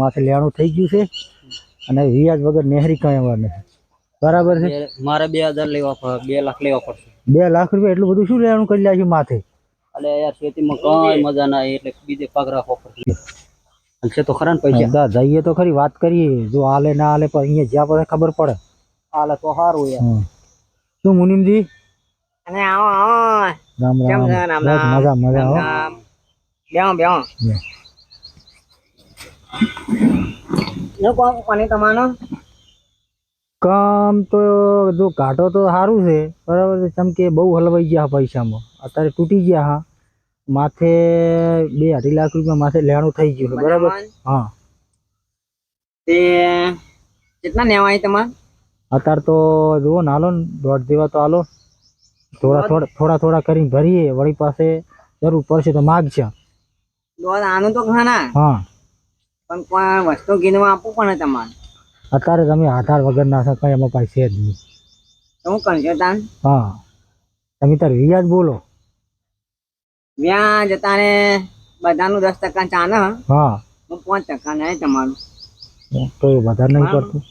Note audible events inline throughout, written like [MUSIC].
માથે લેણું થઈ ગયું છે. અને વ્યાજ વગર નેહરી કઈ નથી. બરાબર છે? મારે બે હજાર લેવા બે લાખ લેવા પડશે. બે લાખ રૂપિયા એટલું બધું શું લેણું કરી લાગ્યું છે માથે? એટલે યાર ખેતીમાં કઈ મજા ના એટલે બીજે પગ રાખવો પડશે. છે તો ખરા ને પૈસા. જઈએ તો ખરી વાત કરીએ. જો હાલે ના હાલે પણ અહીંયા જ્યાં પછી ખબર પડે. હાલે તો સારું યાર. શું મુનિમજી? અને આવો આવો. રામ રામ. મજા મજા બેહો બેહો. કોને તમારો કામ તો જો ઘાટો તો સારું છે બરાબર છે. ચમ કે બહુ હલવાઈ ગયા પૈસામાં. અત્યારે તૂટી ગયા હા. માથે બે અઢી લાખ રૂપિયા માથે લેણું થઈ ગયું બરાબર? હા. તે કેટલા નેવાય તમારે? અત્યારે તો જુઓ ને હાલો ને દોઢ જેવા તો હાલો. થોડા થોડા થોડા થોડા કરીને ભરીએ. વળી પાસે જરૂર પડશે તો માગશે. દોઢ આનું તો ઘણા. હા. પણ પણ વસ્તુ ગીનવા આપવું પણ તમારે. અત્યારે તમે આધાર વગર ના શકો એમાં પૈસે જ નહીં. શું કરજો તાન. હા. તમે તાર વ્યાજ બોલો. વ્યાજ તારે બધાનું દસ ટકા ચાલે હા. હું. પાંચ ટકા નહીં તમારું. તો એ વધારે નહીં કરતું.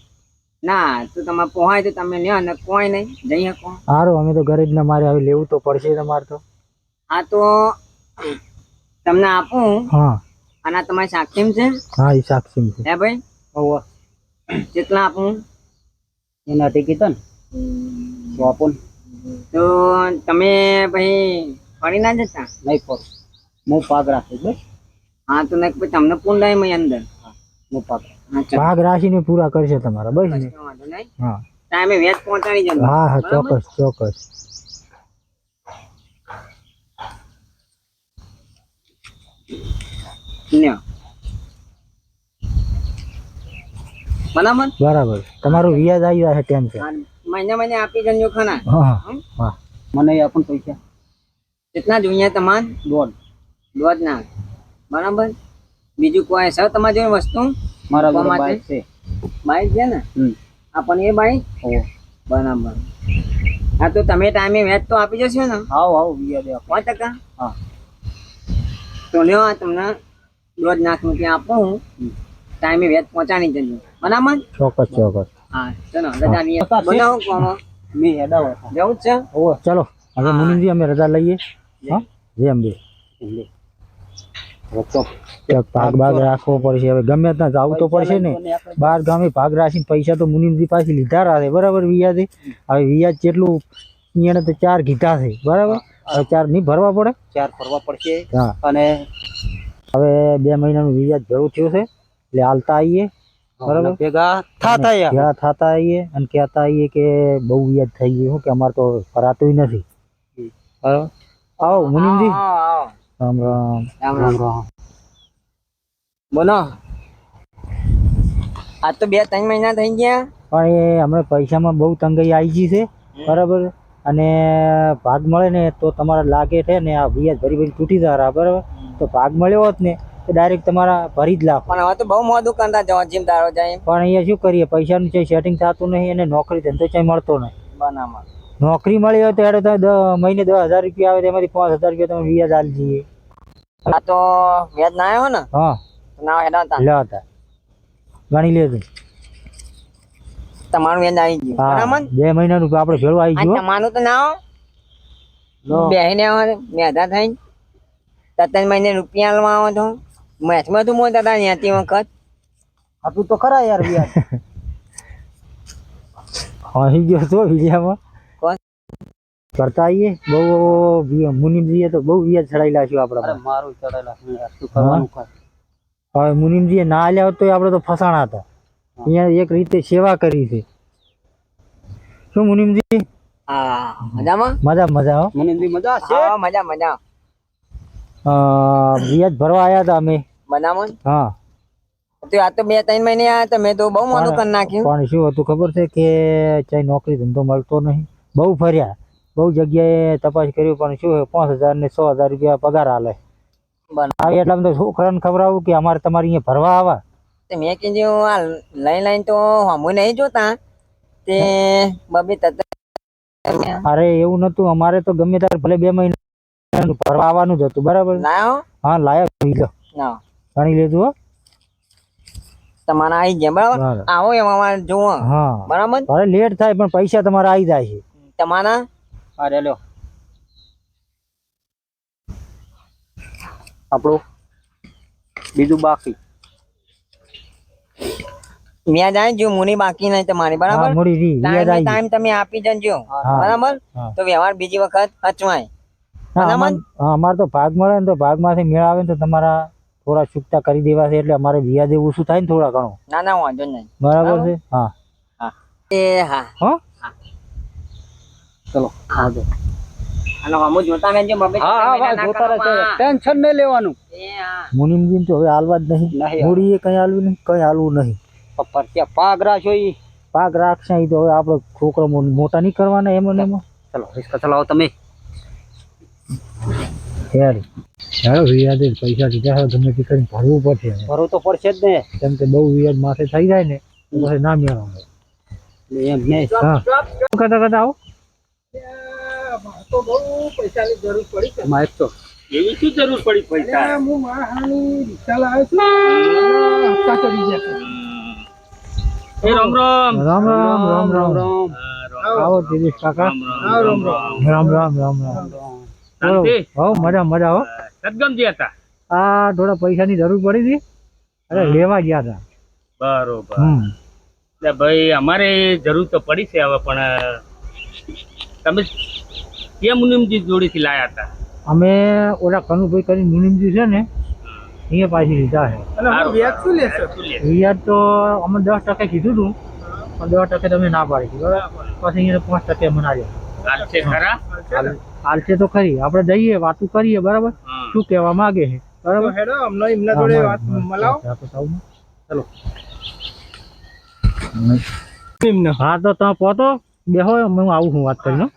ના તો તમારે પહોંચાય તો તમે લ્યો ને કોઈ નહીં જઈએ કોણ. સારું અમે તો ગરીબના મારે હવે લેવું તો પડશે તમારે તો. આ તો તમને આપું. હા. અને તમારી સાક્ષીમ છે? હા એ સાક્ષીમ છે. હે ભાઈ? હોવે. કેટલા આપું? એના ટિકિટ ને તો આપો તો તમે ભાઈ ફરી ના જતા? નહીં પર હું પાગ રાખીશ બસ. હા તો નહીં પછી તમને પુંડાય મય અંદર. હું પાગ ભાગ રાશિને પૂરા કરશે તમારા બસ ને. હા. ટાઈમે વેચ પહોંચાડી જજો હા હા ચોક્કસ ચોક્કસ. Thank બરાબર બરાબર? તમારું વ્યાજ આવી છે ટેમ છે. મહિને મહિને આપી જજો ખાના હા મને આપણ પૈસા. કેટલા જોઈએ તમારે? દોઢ. દોઢ ના બરાબર? બીજું કોઈ સર તમારી જોડે વસ્તુ? મારા? બાઈક છે. બાઈક છે ને? આપણને એ બાઈક બરાબર. હા તો તમે ટાઈમે વેચ તો આપી જશો ને? આવો આવો વ્યાજ પાંચ ટકા? હા. તો લ્યો આ તમને દોઢ લાખ ત્યાં આપું હું. ટાઈમે વેચ પહોંચાડી જજો બરાબર? ચોક્કસ ચોક્કસ. હા ચલો રજા લઈએ. બનાવો કોમો. મેં હેડાવો જવું છે? ઓહ ચલો હવે મુનિમજી અમે રજા લઈએ. હા? જે અંબે એટલે. હવે તો ક્યાંક ભાગ ભાગ રાખવો પડશે. હવે ગમે ત્યાં જવું તો પડશે ને. બાર ગામે ભાગ રાખીને પૈસા તો મુનિમજી પાસે લીધા રાખે બરાબર વ્યાજે હવે વ્યાજ જેટલું એને તો ચાર કીધા છે. બરાબર? હવે ચાર નહીં ભરવા પડે? ચાર ફરવા પડશે. અને હવે બે મહિનાનું વ્યાજ જરૂર થયું છે એટલે હાલતા આવીએ બરાબર. ભેગા થાતા થતા આવીએ અને કહેતા આવીએ કે બહુ વ્યાજ થઈ ગયું કે અમારે તો ભરાતું નથી. બરાબર? આવો મુનિમજી. આવો, આવો. રામ રામ. રામ રામ. બોલો. આ તો બે ત્રણ મહિના થઈ ગયા. પણ એ હમણાં પૈસામાં બહુ તંગાઈ આવી ગઈ છે બરાબર? અને ભાગ મળે ને તો તમારા લાગે છે ને આ વ્યાજ ભરી ભરી તૂટી જરા બરાબર? તો ભાગ મળ્યો હોત ને તો ડાયરેક્ટ તમારા ભરી જ લાખો પણ હવે તો બહુ મોડું દુકાનદાર જવા જીમ દારો જાય પણ અહીંયા શું કરીએ પૈસાનું છે સેટિંગ થતું નહીં અને નોકરી ધંધો ક્યાંય મળતો નહીં. બનામાં. નોકરી મળી હોય તો હેડે તમે મહિને દસ હજાર રૂપિયા આવે તેમાંથી પાંચ હજાર રૂપિયા તમે વ્યાજ આલી જઈએ આ તો વ્યાજ ના આવ્યો ને? હા. ના ના હેડાતા લ્યો હતા. ગણી લેજો તમારું વ્યાજ આવી ગયું. બરાબર? બે મહિનાનું આપણે ભેળું આવી ગયું તમારું તો ના. બેહીને મેધા થઈ ત્રણ મહિને રૂપિયા આલવા આવો તો મેચમાં તું મોટા હતા ત્યાંથી વખત. આપું તો ખરા યાર વ્યાજ. આવી ગયો તો વિડીયામાં કોણ? કરતા આવીએ. બહુ મુનિમજીએ તો બહુ વ્યાજ ચડાયેલા છે આપણા મારું ચડાયેલા છે યાર. શું કરવાનું હવે મુનિમજીએ ના આલ્યા હોત તો આપણે તો ફસાણા હતા. અહીંયા એક રીતે સેવા કરી છે. શું મુનિમજી? મજામાં? મજા મજા મુનિમજી મજા છે? મજા મજા. વ્યાજ ભરવા આવ્યા હતા અમે. બનામણ હા. તો આ તો બે ત્રણ મહિને આયા તો મેં તો બહુ મોટું કરી નાખ્યું. પણ શું હતું ખબર છે કે ચાઈ નોકરી ધંધો મળતો નહીં. બહુ ફર્યા. બહુ જગ્યાએ તપાસ કર્યું પણ શું પાંચ હજાર ને સો હજાર રૂપિયા પગાર હાલે બરાબર. એટલે તો છોકરાને ખવડાવું કે અમારે તમારે અહીંયા ભરવા આવા? મેં કીધું આ લઈ લઈને તો હમું નહીં જોતા. તે બબી તત અરે એવું નતું અમારે તો ગમે ત્યારે ભલે બે મહિના ભરવા આવવાનું જ હતું બરાબર? લાયો? હા લાયક લો. ના ગણી લેજો હો. તમારા આવી ગયા બરાબર. આવો એમ અમારે જોવો. હા. બરાબર? અરે લેટ થાય પણ પૈસા તમારા આવી જાય છે. તમારા? અરે લો આપણું બીજું બાકી. વ્યાજ આવી જો મુની બાકી નહીં તમારી બરાબર? મોડી ટાઈમ તમે આપી જજો. બરાબર? તો વ્યવહાર બીજી વખત બરાબર? અમાર- અમારે તો ભાગ મળે ને તો ભાગમાંથી મેળ આવે ને તો તમારા થોડા છૂટતા કરી દેવા છે એટલે અમારે વ્યાજ એવું શું થાય ને થોડા ઘણો. ના ના વાંધો નહીં. બરાબર છે? હા. એ હા. હા? ચલો હા જો. ટેન્શન નહીં લેવાનું. એ મુનિમજી તો હવે હાલવા જ નહીં. નહીં મૂડી એ કઈ હાલવું નહીં કઈ હાલવું નહીં. પાઘરા છો ઈ. પાક રાખશે તો હવે આપણે છોકરો મોટા નહીં કરવાના એમ ને એમાં. ચલો રિસ્કા ચલાવો તમે. યાર યાર વ્યાજે પૈસા લીધા હોય ગમે તે કરીને ભરવું પડશે ભરવું તો પડશે જ ને. કેમ કે બહુ વ્યાજ માથે થઈ જાય ને તો પછી ના મેળ એમ નહીં હા. શું કરતા કરતા આવો? એમાં એક તો. એવી શું જરૂર પડી પૈસા? એ રામ રામ. રામ રામ રામ રામ. રામ આવો દિનેશ કાકા. રામ રામ. રામ રામ રામ રામ? હો મજા મજા હો. સદગમજી હતા? આ થોડા પૈસાની જરૂર પડી હતી. અરે લેવા ગયા હતા. બરોબર. હમ. એટલે ભાઈ અમારે જરૂર તો પડી છે હવે પણ તમે કેમ મુનિમજી જોડીથી લાયા હતા? અમે ઓલા કનુભાઈ કરી મુનિમજી છે ને અહીંયા પાછી લીધા છે. સારું. શું લે? વ્યાજ તો અમે દસ ટકા કીધું હતું પણ દસ ટકે તમે ના પાડી બરાબર? પછી અહીંયા પાંચ ટકે મનાવ્યો ખરા? હાલશે તો ખરી. આપણે જઈએ વાતું કરીએ બરાબર? શું કહેવા માંગે છે? બરાબર? એમના જોડે વાત મલાવો. ચલો. હા તો તમે પહોંચો બેહો હું આવું હું વાત કરીને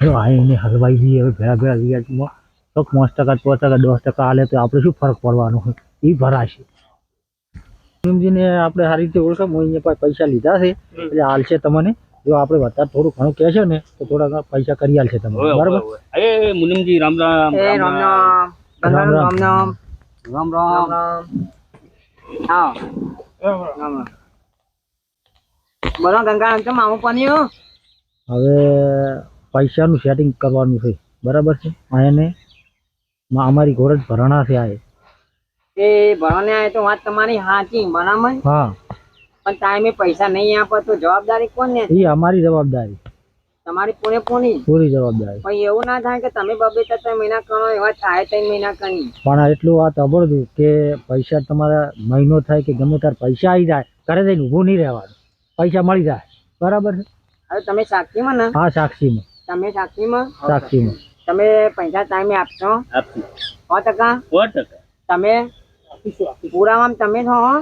જો આવીને એને હલવાઈ જઈએ હવે ભેળા ભેળા વ્યાજમાં તો પાંચ ટકા પાંચ ટકા દસ ટકા હાલે તો આપણે શું ફરક પડવાનો હોય? એ ભરાશે. ને આપણે સારી રીતે ઓળખા હું અહીંયા પાસે પૈસા લીધા છે. એટલે હાલશે તમને. જો આપણે વધારે થોડું ઘણું કહેશો ને તો થોડા પૈસા કરી આલશે હોય, બરાબર? એ મુનિમજી રામ રામ રામ રામ રામ રામ. રામ. રામ રામ. રામ રામ રામ. રામ બોલો ગંગારામ કેમ આવું પાણી હવે પૈસાનું સેટિંગ કરવાનું છે. બરાબર છે? એને અમારી ઘોડે જ ભરણા છે. આ એ. ભરણા તો વાત તમારી સાચી બરાબર? હા. પણ ટાઈમે પૈસા નહીં આપો તો જવાબદારી કોણ ને એ અમારી જવાબદારી. તમારી પૂરે પૂરી? પૂરી જવાબદારી. પણ એવું ના થાય કે તમે બબે ત્રણ મહિના કરો એવા થાય ત્રણ મહિના કરી. પણ એટલું વાત અબળતું કે પૈસા તમારા મહિનો થાય કે ગમે ત્યારે પૈસા આવી જાય ઘરે જઈને ઊભું નહીં રહેવાનું. પૈસા મળી જાય. બરાબર છે? હવે તમે સાક્ષીમાં ને? હા સાક્ષીમાં. તમે સાક્ષીમાં? સાક્ષીમાં. તમે પૈસા ટાઈમે આપશો? આપશું. સો ટકા? સો ટકા. તમે પુરાવામાં તમે છો હો?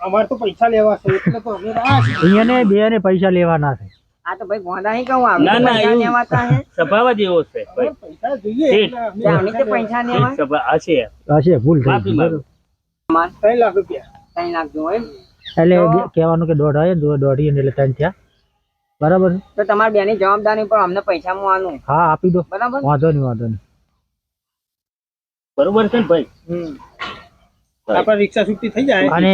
અમારે તો પૈસા લેવા છે એટલે તો અમે છીએ. અહીંયાને બે ને પૈસા લેવાના છે આ તો ભાઈ ગોંડા હી કહું આવે ના, ના, પૈસા. લેવાતા હે [LAUGHS] સ્વભાવ જ એવો છે ભાઈ. પૈસા જોઈએ ઠીક. એટલે અમે જાણી કે પૈસા લેવાય સ્વભાવ હશે હશે ભૂલ થઈ માફી ગઈ માંગુ. બરાબર. ત્રણ લાખ રૂપિયા 3 લાખ જો એમ એટલે બે- કહેવાનું કે દોઢ આવે દોઢ દોઢી એટલે ત્રણ થયા બરાબર છે તો તમારી બેની જવાબદારી પર અમને પૈસા મૂકવાનું હા આપી દો બરાબર વાંધો નહીં વાંધો નહીં બરોબર છે ને ભાઈ આપડે રિક્ષા છૂટી થઈ જાય. અને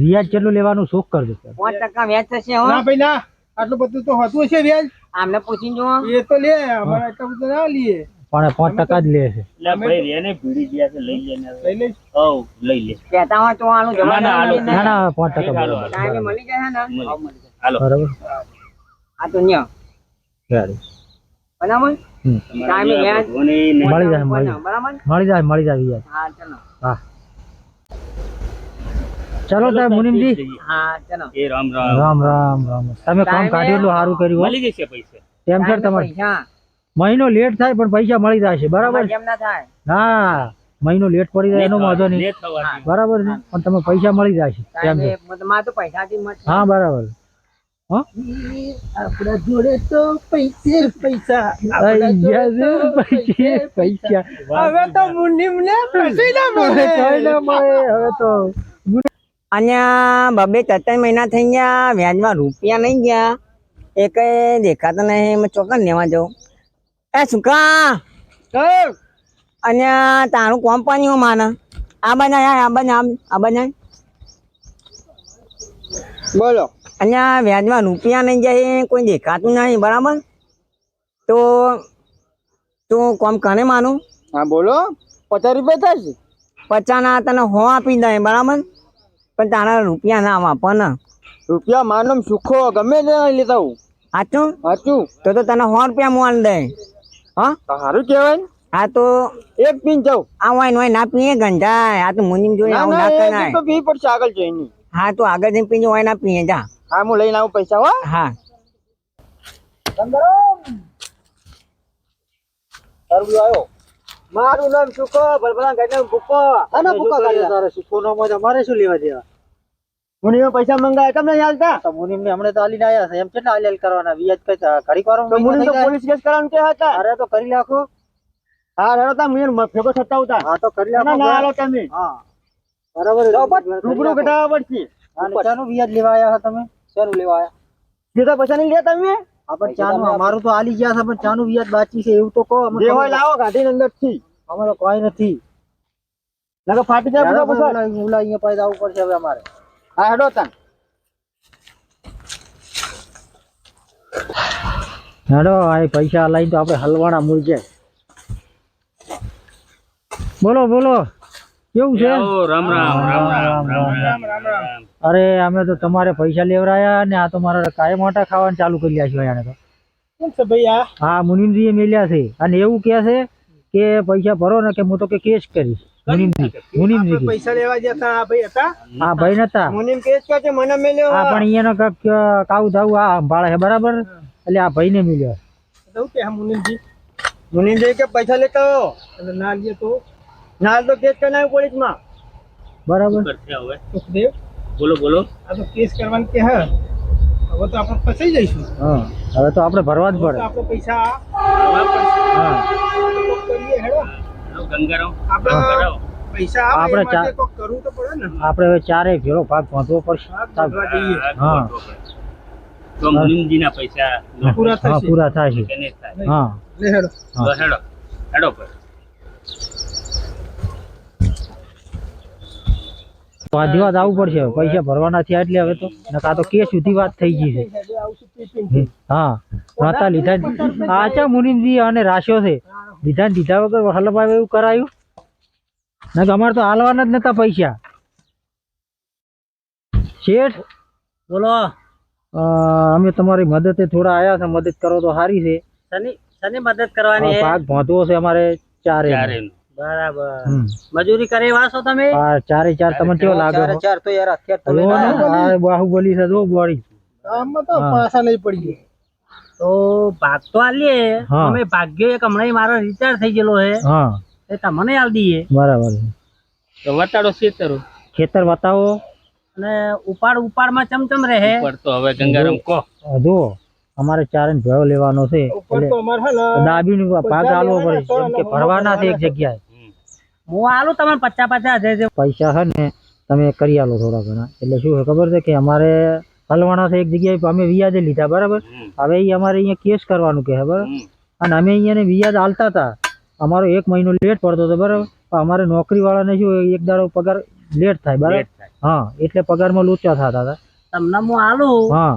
વ્યાજ કેટલું લેવાનું શોખ કરજો પાંચ ટકા વ્યાજ થશે ના ભાઈ ના. આટલું બધું તો હોતું હશે વ્યાજ. આમને પૂછીને જો એ તો લે અમારે એટલું બધું ના લઈએ પણ પાંચ ટકા જ લે છે. એટલે ભાઈ રેને ભીડી ગયા છે લઈ લેને લઈ લઈશ. હવ લઈ લે. કહેતા હોય તો આનું ના, ના, ના ના પાંચ ટકા બરાબર ટાઈમે મળી જાય ને. મળી. હાલો. બરાબર. આ તો ન્યો. સારું. બરાબર? ટાઈમે વ્યાજ. ભગવાને ને મળી જાય મળી જાય. મળી જાય મળી જાય હા ચલો. હા. ચલો સાહેબ મુનિમજી. હા ચલો. એ રામ રામ. રામ રામ રામ. તમે કામ કાઢ્યું એટલું સારું કર્યું મળી જશે પૈસા. તેમ સર તમારે? મહિનો લેટ થાય પણ પૈસા મળી જશે બરાબર કેમ ના થાય? ના મહિનો લેટ પડી જાય એનો વાંધો નહીં. બરાબર છે? પણ તમે પૈસા મળી જશે તેમ તો પૈસાથી હા બરાબર. હા? આપણા જોડે તો પૈસે પૈસા. પૈસા પૈસા પૈસા હવે તો મુનિમ ને પૈસે ના મળે કઈ ના મળે હવે તો અહીંયા બબે ત્રણ મહિના થઈ ગયા વ્યાજમાં રૂપિયા નહીં ગયા. એ કઈ દેખાતા નહીં મેં ચોક્કસ લેવા જાઉં. એ સુકા! અને તારું કોમ પાણી માને. આ બને આ બનાય આ બને. બોલો. અહીંયા વ્યાજમાં રૂપિયા નહીં જાય કોઈ દેખાતું નહીં બરાબર? તો તું કોમ કને માનું? હા બોલો. પચાસ રૂપિયા થશે? પચાના તને હો આપી દે બરાબર? પણ તારા રૂપિયા ના વાપર ને. રૂપિયા માનમ સુખો ગમે તે લેતા હું સાચું સાચું તો તો તને સો રૂપિયા મોન દે. હા? સારું કહેવાય આ તો એક પીન જાઉં. આ વાઈન વાઈન ના પીએ ગંઢા આ તો મુનિમ જોઈ આવું ના કરાય. તો પી પડશે આગળ જઈને. હા તો આગળ જઈને પીને વાઈન ના પીએ જા. હા હું લઈને આવું પૈસા હો. હા. મારું નામ સુકો ભલભલા ગાડી ભૂકો. અને ભૂકો તારે સુકો નો મોજ અમારે શું લેવા દેવા? મુનિ પૈસા મંગાયા તમને હાલતા? તો મુનિમ ને હમણાં તો આલીને આયા છે. એમ કેટલા હાલ કરવાના? વ્યાજ કઈ ઘડી કરો તો મુનિ તો પોલીસ કેસ કરવાનું કે હતા. અરે તો કરી નાખો. હા રેડો તા મુનિ ભેગો થતા હતા હા તો કરી નાખો ના હાલો તમે. હા. બરાબર રૂબરૂ ઘટાડવા પડશે. અને ચાનો વ્યાજ લેવા આયા તમે? ચાનું લેવા આયા? જે તો પૈસા નહીં લે તમે? આપણે ચાનું અમારું તો આલી ગયા છે પણ ચાનું વ્યાજ બાકી છે એવું તો કહો. અમે જે હોય લાવો ગાડી અંદરથી અમારો કોઈ નથી. નકર ફાટી જાય બધા ઓલા ઓલા અહીંયા પાસે આવવું પડશે હવે અમારે. હા હેડો તા હેડો આ પૈસા લઈને તો આપણે હલવાણા મૂળ જાય. બોલો બોલો. કેવું છે? રામ રામ રામ રામ રામ. રામ રામ રામ. અરે અમે તો તમારે પૈસા લેવરાયા ને આ તો મારા કાયમ મોટા ખાવાનું ચાલુ કરી લ્યા છે એને તો. કેમ છે ભાઈ આ હા મુનિમજીએ મેલ્યા છે. અને એવું કહે છે કે પૈસા ભરો ને કે હું તો કે કેસ કરીશ. મુનિમજી મુનિમજી કે. પૈસા લેવા ગયા આ ભાઈ હતા? હા ભાઈ નતા. મુનિમ કેસ કે મને મેલ્યો હા પણ અહીંયાનો કાંઈક કાવું ધાવું આ ભાળે છે બરાબર? એટલે આ ભાઈને મળ્યો દઉં કે હા મુનિમજી મુનિમજી કે પૈસા લેતા હો અને ના લે તો. ના તો કેસ કરનાર પોલીસમાં. બરાબર. સુખદેવ? બોલો બોલો. આ તો કેસ કરવાનું કે હા હવે તો આપણે ફસાઈ જઈશું. હા હવે તો આપણે ભરવા જ પડે. આપણે પૈસા હા. ગંગારામ. આપણે પૈસા આપણે કરવું તો પડે ને. આપણે હવે ચારે ભેળો ભાગ પહોંચવો પડશે. હા. તો મુનિમજીના પૈસા પૂરા થશે. પૂરા થાય? હા. હેડો. હેડો. હેડો પર વાદીવાદ આવવું પડશે પૈસા ભરવાના થયા એટલે હવે તો. નકા તો કેસ સુધી વાત થઈ ગઈ છે. હા. નહોતા લીધા આચા મુનિમજી અને રાખ્યો છે. લીધા દીધા વગર હલભાવે એવું કરાયું. ના અમારે તો હાલવાના જ નતા પૈસા. શેઠ? બોલો. અમે તમારી મદદે થોડા આયા છે. મદદ કરો તો સારી છે. શની શની મદદ કરવાની પાક ભોંધવો છે અમારે ચારે ચારેયનો. બરાબર. મજૂરી કરે એવા છો તમે? આ ચારે ચાર તમને કેવો લાગે ચાર તો યાર અત્યારે જુઓ આ બાહુબલી છે જો બોડી આમાં તો પાછા લઈ પડીએ. તો ભાગ તો આલીએ અમે ભાગ્ય એક હમણાં મારો રિચાર્જ થઈ ગયેલો છે હા. એ તમને આલ દઈએ. બરાબર. તો વટાડો શેતરો ખેતર બતાવો અને ઉપાડ ઉપાડમાં ચમચમ રહે. ઉપર તો હવે ગંગારામ અમારે ચારે ભેળો લેવાનો છે. એટલે દાબીનો ભાગ આલવો પડે. કેમ કે ભરવાના છે એક જગ્યાએ. હું આલું તમને પચાસ પચાસ હજાર પૈસા છે ને તમે કરી આલો થોડા ઘણા. એટલે શું છે ખબર છે કે અમારે હલવાણા છે એક જગ્યાએ અમે વ્યાજે લીધા બરાબર? હવે એ અમારે અહીંયા કેસ કરવાનું કે બરાબર? અને અમે અહીંયા વ્યાજ આલતા હતા. અમારો એક મહિનો લેટ પડતો હતો બરાબર? અમારે નોકરી વાળાને શું એક દાડો પગાર લેટ થાય બરાબર? હા એટલે પગારમાં લોચા થતા હતા. તમને હું આલું. હા.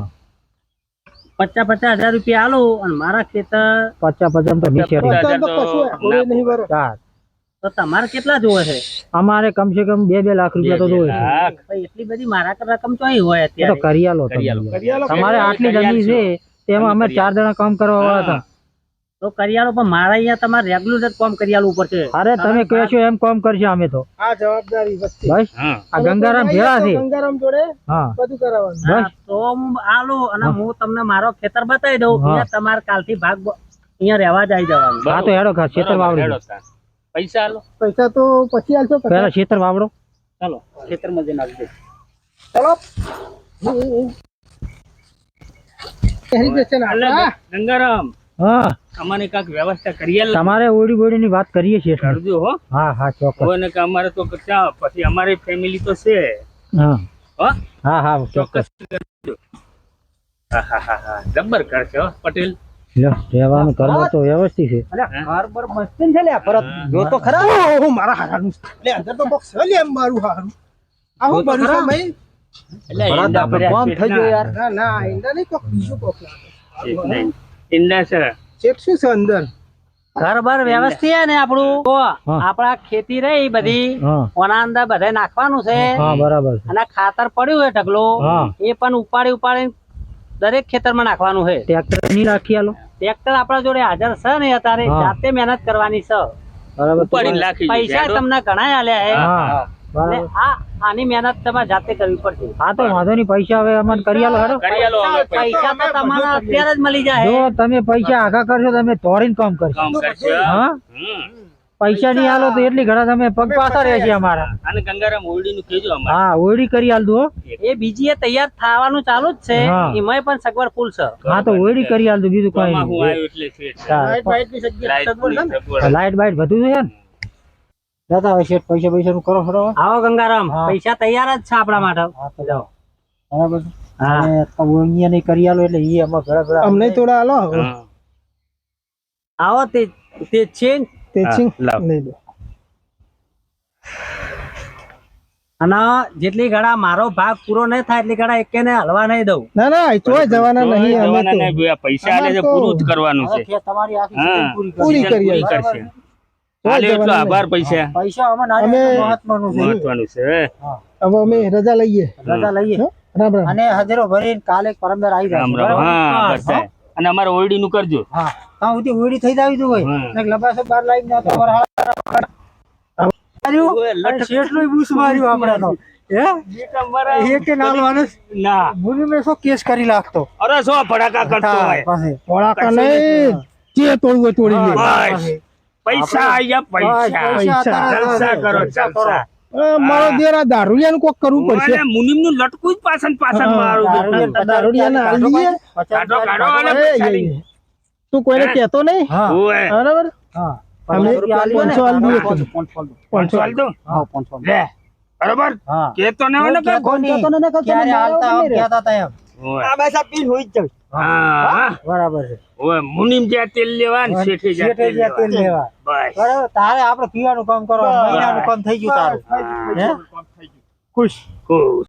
પચાસ પચાસ હજાર રૂપિયા આલું અને મારા ખેતર પચાસ પચાસ તો નહીં ચાર તો તમારે કેટલા જોવે છે? અમારે કમસે કમ બે બે લાખ રૂપિયા તો જોઈએ છે. એટલી બધી મારા રકમ ચોઈ હોય અત્યારે તો અત્યારે? કરી આલો કરી આલો. તમે. કરી આલો, તમારે આટલી જમીન છે? તેમાં અમે ચાર જણા કામ કરવા વાળા હતા. તો કરી આલો પણ મારા અહીંયા તમારે રેગ્યુલર કામ કરી ઉપર છે. અરે તમે કહો છો એમ કામ કરશે અમે તો. આ જવાબદારી વચ્ચે. બસ? આ ગંગારામ ભેળા છે. ગંગારામ જોડે હા. બધું કરાવવાનું બસ? તો હું આલો અને હું. તમને મારો ખેતર બતાવી દઉં. તમારે કાલથી ભાગ અહીંયા રહેવા જાય જવાનું. હા તો હેડો ખા ખેતર વાવડી. પૈસા આલો. પૈસા તો પછી આલશો પહેલા ખેતર વાવડો. ચાલો ખેતરમાં જઈને આવી ચલો. ગંગારામ હા. અમારે કાંઈક વ્યવસ્થા કરી આલો. તમારે ઓડી બોડી ની વાત કરીએ છીએ કરજો હો. હા હા ચોક્કસ. હવે ને કે અમારે તો ક્યાં પછી અમારી ફેમિલી તો છે. હા. હો. હા હા ચોક્કસ. કરજો હા હા હા. જબ્બર કરશે હો પટેલ. રહેવાનું કરવા તો વ્યવસ્થિત છે. ઘર મસ્તી છે લે પરત જો તો ખરા. ઓહો, મારા હારાનું લે અંદર તો બોક્સ લે મારું હારું. આ હું ભરું છું ભાઈ. એટલે ઈંડા કોમ થઈ ગયો યાર. ના ના ઈંડા નહીં કોક બીજું કોક લાગે એક છે. ચેક શું છે અંદર? ઘર બાર વ્યવસ્થિત છે ને આપણું? આપડા આપણા ખેતી રહી બધી. ઓના અંદર બધે નાખવાનું છે. હા બરાબર અને ખાતર પડ્યું છે ઢગલો. એ પણ ઉપાડી ઉપાડી દરેક ખેતરમાં નાખવાનું છે. ટ્રેક્ટર નહીં રાખી આલો. ટ્રેક્ટર આપણા જોડે હાજર છે ને અત્યારે જાતે મહેનત કરવાની છે. પૈસા તમને ઘણા આલ્યા છે હા. આ આની મહેનત તમારે જાતે કરવી પડશે. હા તો વાંધો નહીં. પૈસા હવે અમને કરી આલો હેડો. પૈસા. તો તમારા અત્યારે જ મળી જાય. જો તમે પૈસા આગા કરશો તમે તોડીને કામ કરશો. કામ હા. પૈસા નહીં આલો તો એટલી ઘણા તમે પગ પાછા રહેશે અમારા. અને ગંગારામ ઓરડીનું કહેજો અમારે. હા ઓયડી કરી આલ દો એ બીજી એ તૈયાર થવાનું ચાલુ જ છે. હા. પણ સગવડ ફૂલ છે. હા તો ઓયડી કરી આલ દો બીજું કઈ હું આવ્યો એટલે છે. લાઈટ ને? બાઈટ બધું છે ને? દાદા હવે શેઠ પૈસા પૈસા નું કરો ખરો આવો ગંગારામ પૈસા તૈયાર જ છે આપણા માટે. જાઓ. બરાબર હા. ઓળિયા નહીં કરી આલો એટલે એ અમારા અમને થોડા આલો. આવો તે તે છે લાવ. લઈ લો. અને જેટલી ઘડા મારો ભાગ પૂરો નહીં થાય એટલી ઘડા એકેને હલવા નહીં દઉં. ના ના એ તોય જવાના નહીં અમે તો પૈસા આલે છે પૂરું જ કરવાનું છે. તમારી આખી પૂરી કરી કરશે. આલે એટલો આભાર પૈસા. પૈસા અમે ના મહત્વનું છે. મહત્વનું છે હવે અમે રજા લઈએ. રજા લઈએ. રામ રામ. અને હાજરો ભરીને કાલે પરમદાર આવી જાય. રામ રામ. હા. અને અમારે ઓરડી નું કરજો. હા. ત્યાં સુધી ઓયડી થઈ જાવી તું હોય એક ને લબાસો બાર લાઈન ના તો માર્યું શેઠનું બૂસ માર્યું આપણે તો હે એ કે નાલો આને ના. મુનિ મેં શું કેસ કરી લાગતો અરે સો ફટાકા કરતો હોય. પાસે થોડાક નહીં જે તોડવું તોડી લે. પૈસા આયા પૈસા. પૈસા જલસા કરો જલસા. મારો દેર આ કોક કરવું પડશે. મુનિમનું લટકું જ પાછળ પાછળ મારું દારૂડિયાને દઈએ. કાઢો કાઢો અને. તું કોઈને કહેતો નહીં? બરાબર? કેતો ને ઓય મુનિમ જ્યાં તેલ લેવા શેઠે જ્યાં તેલ લેવા બરાબર? તારે આપણે પીવાનું કામ કરો. મહિનાનું કામ થઈ ગયું તારું. હે? ખુશ. ખુશ.